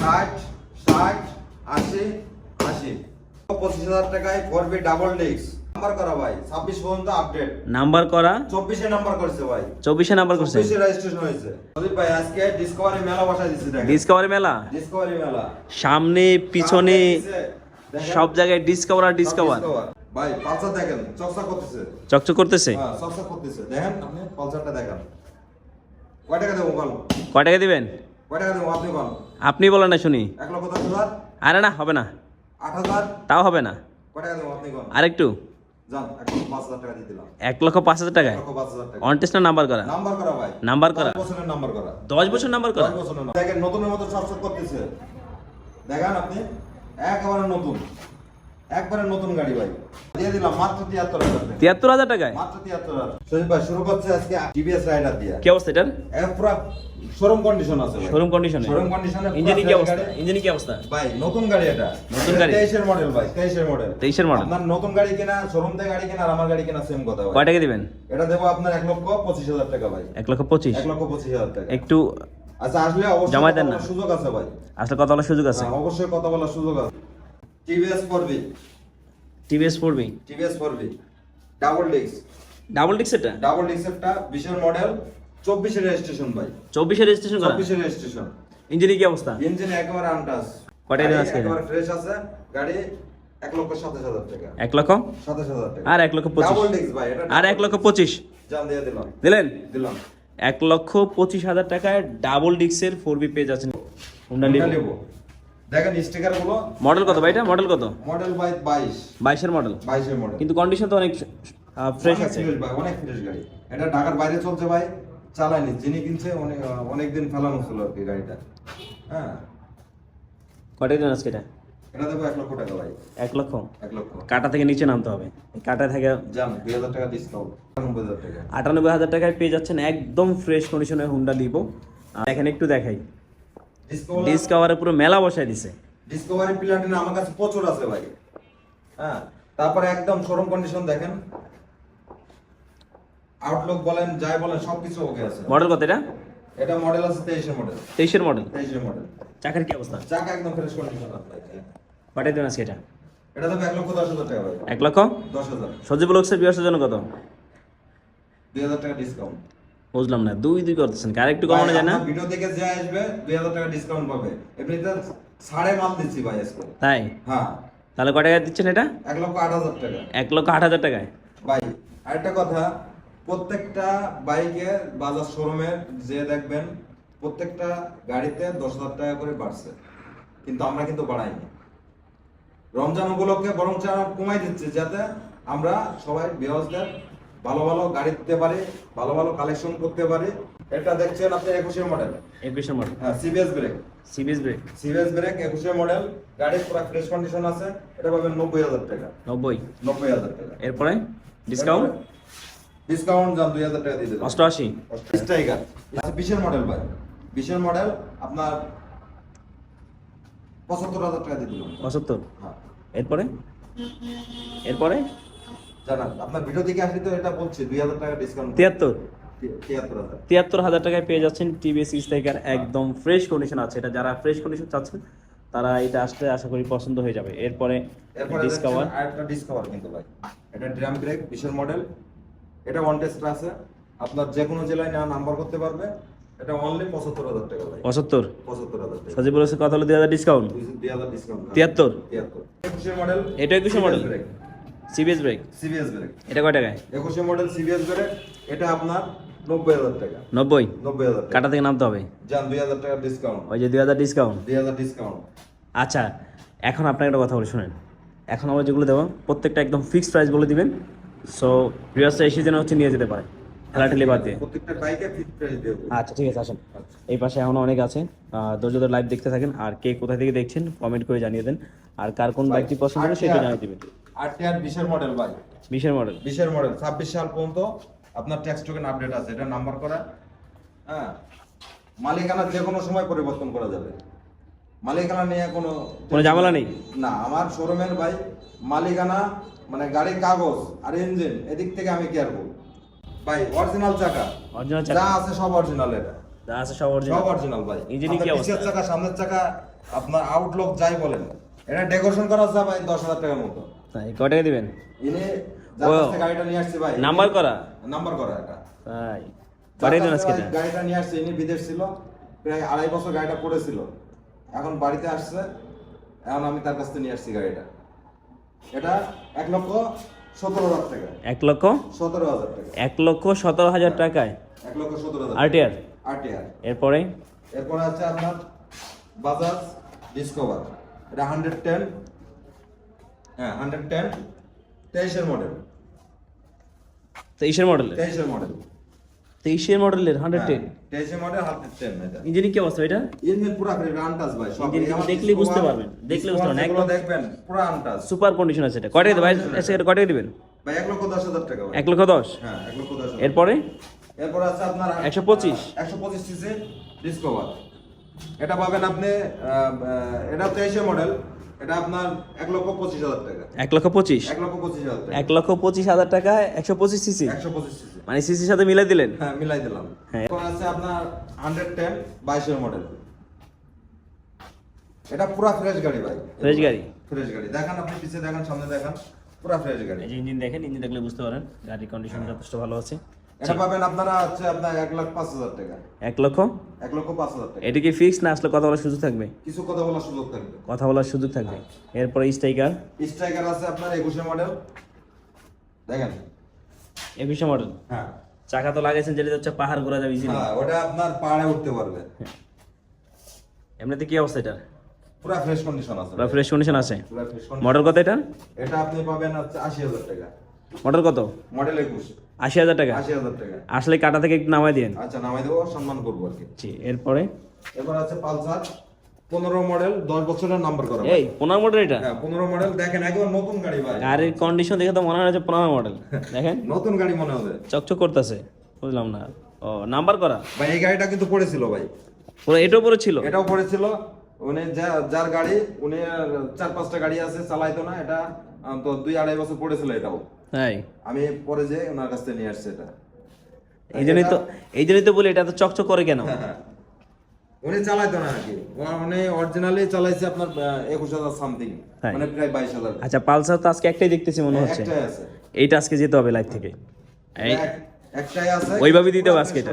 ষাট ষাট আশি আশি। পঁচিশ হাজার টাকায় করবে ডাবল ডিস্ক নাম্বার করা ভাই ছাব্বিশ পর্যন্ত আপডেট নাম্বার করা? চব্বিশে নাম্বার করেছে ভাই। চব্বিশে নাম্বার করছে? চব্বিশে রেজিস্ট্রেশন হয়েছে। প্রদীপ ভাই আজকে ডিসকভারি মেলা দিচ্ছে দেখেন। ডিসকভারি মেলা? ডিসকভারি মেলা। সামনে পিছনে সব জায়গায় ডিসকভার আর ডিসকভার ভাই পালসার দেখেন চকচক করতেছে। চকচক করতেছে? হ্যাঁ চকচক করতেছে। দেখেন আপনি পালসারটা দেখেন। কয় টাকা দেবো বল? কয় টাকা দিবেন? কয় টাকা দেবো আপনি বল? আপনি বলেন না শুনি। আরে না হবে না। তাও হবে না। বল আরেকটু। এক লক্ষ পাঁচ হাজার টাকায়? লক্ষ পাঁচ হাজার টাকা। অন টেস্ট না নাম্বার করা? নাম্বার করা? দশ বছর নাম্বার করা। দেখেন নতুনের মতো চকচক করতেছে। দেখেন আপনি একেবারে নতুন। একবারে নতুন গাড়ি ভাই। দিয়ে দিলাম মাত্র তিয়াত্তর হাজার তিয়াত্তর হাজার টাকায়? মাত্র তিয়াত্তর হাজার। ভাই শুরু করছে আজকে টিভিএস রাইডার দিয়ে। কি অবস্থা এটার? পুরো শোরুম কন্ডিশন আছে শোরুম কন্ডিশনে শোরুম কন্ডিশনে ইঞ্জিনি কি অবস্থা? ইঞ্জিনি কি অবস্থা? ভাই নতুন গাড়ি এটা। নতুন গাড়ি? তেইশের মডেল ভাই তেইশের মডেল তেইশের মডেল আপনার নতুন গাড়ি কিনা শোরুম থেকে গাড়ি কিনা আর আমার গাড়ি কিনা সেম কথা ভাই। কয় টাকা দিবেন? এটা দেবো আপনার এক লক্ষ পঁচিশ হাজার টাকা ভাই। এক লক্ষ পঁচিশ? এক লক্ষ পঁচিশ হাজার টাকা। একটু আচ্ছা আসলে অবশ্যই কথা দেন না। সুযোগ আছে ভাই। আসলে কথা বলার সুযোগ আছে। হ্যাঁ, অবশ্যই কথা বলার সুযোগ আছে। টিভিএস ফোরবি টিভিএস পড়বি টিভিএস ফোরবি ডাবল ডিস্ক ডাবল ডিক্স এটা? ডাবল ডিস্কটা বিশের মডেল চব্বিশের রেজিস্ট্রেশন ভাই। চব্বিশে রেজিস্ট্রেশন করা? রেজিস্ট্রেশন ইঞ্জিনি কি অবস্থা? ইঞ্জিন একেবারে আনটাস কটায় দেন আজকে? একেবারে ফ্রেশ আছে। গাড়ি এক লক্ষ সাতাশ হাজার টাকা। এক লক্ষ? সাতাশ হাজার টাকা। আর এক লক্ষ পঁচিশ। ডাবল ডিস্ক ভাই এটা আর এক লক্ষ পঁচিশ। জান দিয়ে দিলাম। দিলেন? দিলাম। এক লক্ষ পঁচিশ হাজার টাকায় ডাবল ডিক্সের ফোর বি পেয়ে যাচ্ছেন। হোন্ডা এটা দেখেন স্টিকারগুলো। মডেল কত ভাই এটা? মডেল কত? মডেল বাই বাইশ। বাইশের মডেল বাইশের মডেল কিন্তু কন্ডিশন তো অনেক ফ্রেশ আছে। অনেক ফ্রেশ গাড়ি। এটা ঢাকার বাইরে চলছে ভাই। চালায়নি যিনি কিনছে অনেক অনেক দিন ফেলানো ছিল আর কি গাড়িটা। হ্যাঁ। দেন আজকে এটা? এটা দেবো এক লক্ষ টাকা ভাই। এক লক্ষ? এক লক্ষ। কাটা থেকে নিচে নামতে হবে। কাটা থেকে যান দুই হাজার টাকা ডিসকাউন্ট নব্বই হাজার টাকা। আটানব্বই হাজার টাকায় পেয়ে যাচ্ছেন একদম ফ্রেশ কন্ডিশনের হুন্ডা আর এখানে একটু দেখাই। ডিসকাভারে পুরো মেলা বসাই দিছে। ডিসকভারি প্লাটিনা আমার কাছে প্রচুর আছে ভাই। হ্যাঁ তারপরে একদম শোরুম কন্ডিশন দেখেন। আউটলুক বলেন যাই বলেন সবকিছু ওকে আছে। মডেল কত এটা? এটা মডেল আছে তেইশের মডেল। তেইশের মডেল? তেইশের মডেল। চাকার কি অবস্থা? চাকা একদম ফ্রেশ কন্ডিশন আছে কটাই দেন আজকে এটা? এটা দেবো এক লক্ষ দশ হাজার টাকা ভাই। এক লক্ষ? দশ হাজার। সজীব লোকসের বিয়ার্সের জন্য কত? দুই হাজার টাকা ডিসকাউন্ট বুঝলাম না দুই দুই করতেছেন। আর একটু কমানো যায় না? ভিডিও দেখে যে আসবে দুই হাজার টাকা ডিসকাউন্ট পাবে। এমনিতে সাড়ে মাল দিচ্ছি ভাই আজকে। তাই? হ্যাঁ। তাহলে কয় টাকা দিচ্ছেন এটা? এক লক্ষ আট হাজার টাকা। এক লক্ষ আট হাজার টাকায়। ভাই আরেকটা কথা প্রত্যেকটা বাইকে বাজার শোরুমে যে দেখবেন প্রত্যেকটা গাড়িতে দশ হাজার টাকা করে বাড়ছে। কিন্তু আমরা কিন্তু বাড়াইনি। রমজান উপলক্ষে বরং কমাই দিচ্ছে যাতে আমরা সবাই বিহসদের ভালো ভালো গাড়ি দিতে পারি ভালো ভালো কালেকশন করতে পারি। এটা দেখছেন আপনি একুশের মডেল একুশের মডেল হ্যাঁ CBS brake CBS brake CBS brake একুশের মডেল গাড়ির পুরো ফ্রেশ কন্ডিশন আছে। এটা পাবেন নব্বই হাজার টাকা। নব্বই। নব্বই হাজার টাকা। এরপরে ডিসকাউন্ট ডিসকাউন্ট যান দুই হাজার টাকা দিয়ে দিলাম অষ্টআশি। স্ট্রাইকার বিশের মডেল ভাই। বিশের মডেল আপনার পঁচাত্তর হাজার টাকা দিয়ে দিলাম। পঁচাত্তর? হ্যাঁ। এরপরে? এরপরে? জানান আপনার ভিডিও থেকে আসলে তো এটা বলছি দুই হাজার টাকা ডিসকাউন্ট তিয়াত্তর। তিয়াত্তর হাজার। টাকায় পেয়ে যাচ্ছেন টিভিএস স্ট্রাইকার একদম ফ্রেশ কন্ডিশন আছে। এটা যারা ফ্রেশ কন্ডিশন চাচ্ছেন তারা এটা আসলে আশা করি পছন্দ হয়ে যাবে। এরপরে ডিসকাভার ডিসকভার কিন্তু ভাই। এটা ড্রাম ব্রেক বিশের মডেল এটা ওয়ান টেস্ট আছে। আপনার যে কোনো জেলায় না নাম্বার করতে পারবে। এটা অনলি পঁচাত্তর হাজার টাকা ভাই। পঁচাত্তর? পঁচাত্তর হাজার টাকা। সজীব বলেছে কথা হলো দুই হাজার ডিসকাউন্ট দুই হাজার ডিসকাউন্ট তিয়াত্তর? তিয়াত্তর। একুশের মডেল এটা একুশের model CBS brake CBS brake এটা কয় টাকায়? একুশে মডেল সিবিএস ব্রেক এটা আপনার নব্বই হাজার টাকা। নব্বই? নব্বই হাজার টাকা। কাটা থেকে নামতে হবে। যান দুই হাজার টাকা ডিসকাউন্ট ওই যে দুই হাজার ডিসকাউন্ট দুই হাজার ডিসকাউন্ট আচ্ছা এখন আপনাকে একটা কথা বলি শুনেন। এখন আমরা যেগুলো দেবো প্রত্যেকটা একদম ফিক্সড প্রাইস বলে দিবেন। সো প্রিয়াসটা এসে যেন হচ্ছে নিয়ে যেতে পারে ঠেলাঠেলি বাদ দিয়ে। প্রত্যেকটা বাইকে ফিক্স প্রাইস দেবো। আচ্ছা ঠিক আছে আসেন। এই পাশে এখনও অনেক আছে ধৈর্যদের লাইভ দেখতে থাকেন। আর কে কোথা থেকে দেখছেন কমেন্ট করে জানিয়ে দেন। আর কার কোন বাইকটি পছন্দ হবে সেটা জানিয়ে দিবেন। আর বিশের মডেল ভাই বিশের মডেল বিশের মডেল ছাব্বিশ সাল পর্যন্ত আপনার ট্যাক্স টোকেন আপডেট আছে এটা নাম্বার করা। হ্যাঁ মালিকানা যে কোনো সময় পরিবর্তন করা যাবে। মালিকানা নিয়ে কোনো কোনো ঝামেলা নেই? না আমার শোরুমের ভাই মালিকানা মানে গাড়ির কাগজ আর ইঞ্জিন এদিক থেকে আমি কেয়ার করব। ভাই অরিজিনাল চাকা। অরিজিনাল যা আছে সব অরিজিনাল এটা। যা আছে সব অরিজিনাল সব অরিজিনাল ভাই। ইঞ্জিনে কি অবস্থা? চাকা সামনের চাকা আপনার আউটলুক যাই বলেন। এটা ডেকোরেশন করা আছে ভাই দশ হাজার টাকার মতো। তাই কয় টাকা দিবেন? ইনি। কাছ থেকে গাড়িটা নিয়ে আসছে ভাই নাম্বার করা? নাম্বার করা এটা। তাই পাঠিয়ে দেন আজকে গাড়িটা নিয়ে আসছে ইনি বিদেশ ছিল প্রায় আড়াই বছর গাড়িটা পড়েছিল। এখন বাড়িতে আসছে এখন আমি তার কাছ থেকে নিয়ে আসছি গাড়িটা। এটা এক লক্ষ সতেরো হাজার টাকা। এক লক্ষ? সতেরো হাজার টাকা। এক লক্ষ সতেরো হাজার টাকায়? এক লক্ষ সতেরো হাজার আরটিআর? আরটিআর। এরপরে? এরপরে আছে আপনার বাজাজ ডিসকভার। এটা হান্ড্রেড টেন। হ্যাঁ হান্ড্রেড টেন। তেইশের মডেল। তেইশের মডেলের? তেইশের মডেল। তেইশের মডেলের হান্ড্রেড টেন তেইশের মডেল হান্ড্রেড টেন এটা। ইঞ্জিনিক কি অবস্থা এটা? ইঞ্জিন পুরো আনটাস ভাই ইঞ্জিন এই বুঝতে পারবেন, দেখলেই বুঝতে পারবেন, একদম- দেখবেন পুরো আনটাস সুপার কন্ডিশন আছে এটা। কয় টাকা ভাই? এসে কয় টাকা দিবেন? ভাই এক লক্ষ দশ হাজার টাকা ভাই। এক লক্ষ দশ? হ্যাঁ এক লক্ষ দশ হাজার। এরপরে? এরপর আছে আপনার 125 একশো পঁচিশ। সিসি ডিসকভার এটা পাবেন আপনি এটা তেইশে মডেল এটা আপনার এক লক্ষ পঁচিশ হাজার টাকা। এক লক্ষ পঁচিশ? এক লক্ষ পঁচিশ হাজার টাকা। এক লক্ষ পঁচিশ হাজার টাকায় একশো পঁচিশ সিসি? একশো পঁচিশ সিসি। মানে সিসির সাথে মিলাই দিলেন? হ্যাঁ মিলাই দিলাম। হ্যাঁ। আছে আপনার হান্ড্রেড টেন বাইশের মডেল এটা পুরা ফ্রেশ গাড়ি ভাই। Fresh গাড়ি? ফ্রেশ গাড়ি। দেখান আপনি পিছিয়ে দেখান সামনে দেখান। পুরা ফ্রেশ গাড়ি। ইঞ্জিন দেখেন ইঞ্জিন দেখলে বুঝতে পারেন গাড়ির কন্ডিশন যথেষ্ট ভালো আছে। এটা পাবেন আপনারা হচ্ছে আপনার এক লাখ পাঁচ হাজার টাকা। এক লক্ষ? এক লক্ষ পাঁচ হাজার টাকা। এটা কি ফিক্স না আসলে কথা বলার সুযোগ থাকবে? কিছু কথা বলার সুযোগ থাকবে। কথা বলার সুযোগ থাকবে। এরপরে স্ট্রাইকার স্ট্রাইকার আছে আপনার একুশে মডেল দেখেন। একুশে মডেল হ্যাঁ। চাকা তো লাগাইছেন যেটা হচ্ছে পাহাড় ঘোরা যাবে ইজিলি হ্যাঁ ওটা আপনার পাহাড়ে উঠতে পারবে। এমনিতে কি অবস্থা এটা পুরা ফ্রেশ কন্ডিশন আছে। পুরো ফ্রেশ কন্ডিশন আছে। পুরা ফ্রেশ মডেল কত এটা এটা আপনি পাবেন হচ্ছে আশি হাজার টাকা। মডেল কত? মডেল একুশ। আশি হাজার টাকা। আশি হাজার টাকা। আসলে কাটা থেকে একটু নামাই দিন আচ্ছা নামাই দেবো সম্মান করব আর কি। জি এরপরে? এবার আছে পালসার। পনেরো মডেল দশ বছরের নাম্বার করা এই পনেরো মডেল এটা? হ্যাঁ পনেরো মডেল। দেখেন একবার নতুন গাড়ি ভাই। গাড়ির কন্ডিশন দেখে তো মনে হয় যে পনেরো মডেল। দেখেন। নতুন গাড়ি মনে হবে। চকচক করতেছে। বুঝলাম না। ও নাম্বার করা? ভাই এই গাড়িটা কিন্তু পড়েছিল ভাই। পুরো এটার উপরে ছিল এটাও পড়েছিল। উনি যা- যার গাড়ি উনি চার পাঁচটা গাড়ি আছে চালাইতো না। এটা তো দুই আড়াই বছর পড়েছিল এটাও। তাই? আমি পরে যে ওনার কাছ থেকে নিয়ে আসছে এটা। এই জন্যই তো এই জন্যই তো বলি এটা তো চকচক করে কেন। উনি চালাইতো না নাকি উনি অরিজিনালি চালাইছে আপনার একুশ হাজার সামথিং মানে প্রায় বাইশ হাজার। আচ্ছা পালসার তো আজকে একটাই দেখতেছি মনে হচ্ছে। এইটা আজকে যেতে হবে লাইভ থেকে। একটাই আছে। ওইভাবে দিতে হবে আজকে এটা।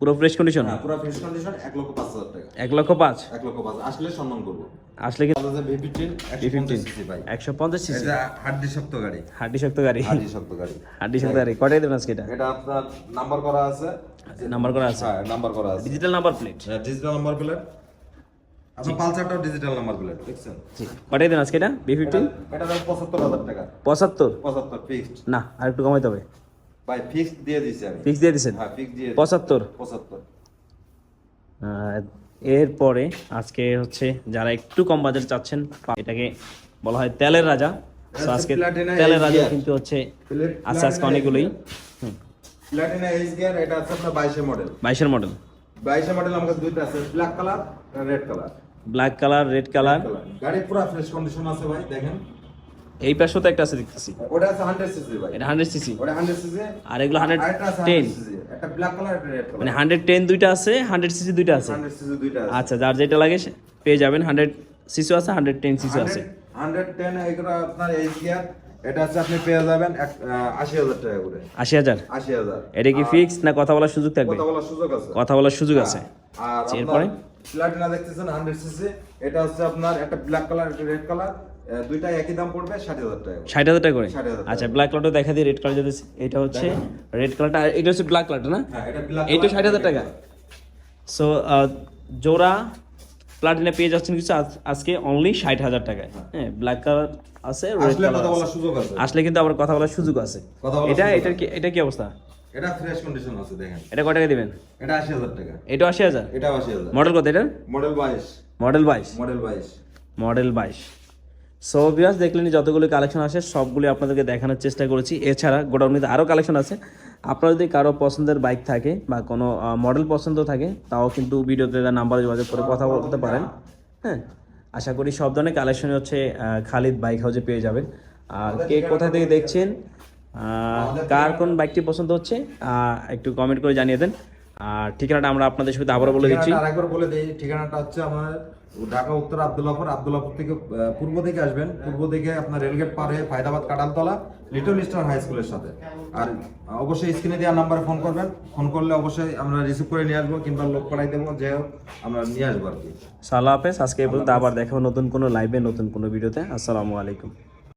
পুরো ফ্রেশ কন্ডিশন হ্যাঁ পুরো ফ্রেশ কন্ডিশন এক লক্ষ পাঁচ হাজার টাকা। এক লক্ষ পাঁচ? এক লক্ষ পাঁচ আসলে সম্মান করব। আসলে কি বাজাজের ভি ফিফটিন বি ফিফটিন ভাই। একশো পঞ্চাশ সিসি এটা হাড্ডি শক্ত গাড়ি। হাড্ডি শক্ত গাড়ি। হাড্ডি শক্ত গাড়ি। হাড্ডি শক্ত গাড়ি। কটাই দেবেন আজকে এটা? এটা আপনার নাম্বার করা আছে। নাম্বার করা আছে? হ্যাঁ নাম্বার করা আছে। ডিজিটাল নাম্বার প্লেট হ্যাঁ ডিজিটাল নাম্বার প্লেট আপনার পালসারটাও ডিজিটাল নাম্বার প্লেট দেখছেন? জি। কটাই দেবেন আজকে এটা? বি ফিফটিন এটা দাম পঁচাত্তর হাজার টাকা। পঁচাত্তর? পঁচাত্তর ফিক্সড না আর একটু কমাইতে হবে। ভাই ফিক্সড দিয়ে দিছি আমি। ফিক্স দিয়ে দিচ্ছেন হ্যাঁ ফিক্স দিয়ে পঁচাত্তর? পঁচাত্তর। আহ, এরপরে আজকে হচ্ছে যারা একটু কম বাজার চাচ্ছেন এটাকে বলা হয় তেলের রাজা। আজকে তেলের রাজা কিন্তু হচ্ছে আস্তে আজকে অনেকগুলোই। প্লাটিনা এইচ গিয়ার এটা আছে আপনার বাইশে মডেল বাইশের মডেল বাইশে মডেল আমার কাছে দুইটা আছে black colour red colour black colour red colour গাড়ি পুরো ফ্রেশ কন্ডিশন আছে ভাই দেখেন। এই পাশেও তো একটা আছে দেখতেছি। ওটা আছে হান্ড্রেড সিসি ভাই। এটা হান্ড্রেড সিসি ওটা হান্ড্রেড সিসি আর এগুলো 110 একটা ব্ল্যাক কালার একটা রেড কালার মানে হান্ড্রেড টেন দুইটা আছে হান্ড্রেড সিসি দুইটা আছে। হান্ড্রেড সিসি দুইটা আছে। আচ্ছা যার যেটা লাগে পেয়ে যাবেন। হান্ড্রেড সিসিও আছে হান্ড্রেড টেন সিসিও আছে। হান্ড্রেড টেন এগুলো আপনার এইচ গিয়ার এটা হচ্ছে আপনি পেয়ে যাবেন এক আশি হাজার টাকা করে। আশি হাজার? আশি হাজার। এটা কি ফিক্স না কথা বলার সুযোগ থাকবে? কথা বলার সুযোগ আছে। কথা বলার সুযোগ আছে। আর এরপরে? প্লাটিনা দেখতেছেন হান্ড্রেড সিসি এটা হচ্ছে আপনার একটা ব্ল্যাক কালার একটা রেড কালার দুইটা একই দাম পড়বে ষাট হাজার টাকা ষাট হাজার টাকা করে? আচ্ছা ব্ল্যাক কালারটা দেখা দিই রেড কালার যদি এটা হচ্ছে রেড কালারটা আর এটা হচ্ছে ব্ল্যাক কালারটা না? হ্যাঁ এটা ষাট হাজার টাকা। সো জোড়া প্লাটিনা পেয়ে যাচ্ছেন কিছু আজকে অনলি ষাট হাজার টাকায়। হ্যাঁ। ব্ল্যাক কালার আছে রেড আসলে কালার কিন্তু আবার কথা বলার সুযোগ আছে। এটা এটার কি এটা কি অবস্থা? এটা ফ্রেশ কন্ডিশন আছে দেখেন। এটা কয় টাকা দিবেন? এটা আশি হাজার টাকা। এটা আশি হাজার? এটা আশি হাজার। মডেল কত এটার? মডেল বাইশ। মডেল বাইশ? মডেল বাইশ। মডেল বাইশ। সো বিয়াস দেখলেন যতগুলো কালেকশন আসে সবগুলি আপনাদেরকে দেখানোর চেষ্টা করেছি। এছাড়া গোডাউনিতে আরও কালেকশন আছে। আপনার যদি কারও পছন্দের বাইক থাকে বা কোনো মডেল পছন্দ থাকে তাও কিন্তু ভিডিওতে নাম্বারে যোগাযোগ করে কথা বলতে পারেন। হ্যাঁ? আশা করি সব ধরনের কালেকশন হচ্ছে খালিদ বাইক হাউসে পেয়ে যাবেন। আর কে কোথা থেকে দেখছেন কার কোন বাইকটি পছন্দ হচ্ছে একটু কমেন্ট করে জানিয়ে দেন। আর ঠিকানাটা আমরা আপনাদের সাথে আবারও বলে দিচ্ছি। আরেকবার বলে দিই ঠিকানাটা হচ্ছে আমার ঢাকা উত্তর আব্দুল্লাপুর আব্দুল্লাপুর থেকে পূর্ব দিকে আসবেন। পূর্ব দিকে আপনার রেলগেট পার হয়ে Faidabad Kataltala little star high স্কুলের সাথে। আর অবশ্যই স্ক্রিনে দেওয়া নাম্বারে ফোন করবেন। ফোন করলে অবশ্যই আমরা রিসিভ করে নিয়ে আসব কিংবা লোক পাঠাই দেবো যে হোক আমরা নিয়ে আসব আর কি। সাল্লাহ হাফেজ আজকে এই পর্যন্ত আবার দেখা নতুন কোনো লাইভে নতুন কোনো ভিডিওতে আসসালামু আলাইকুম।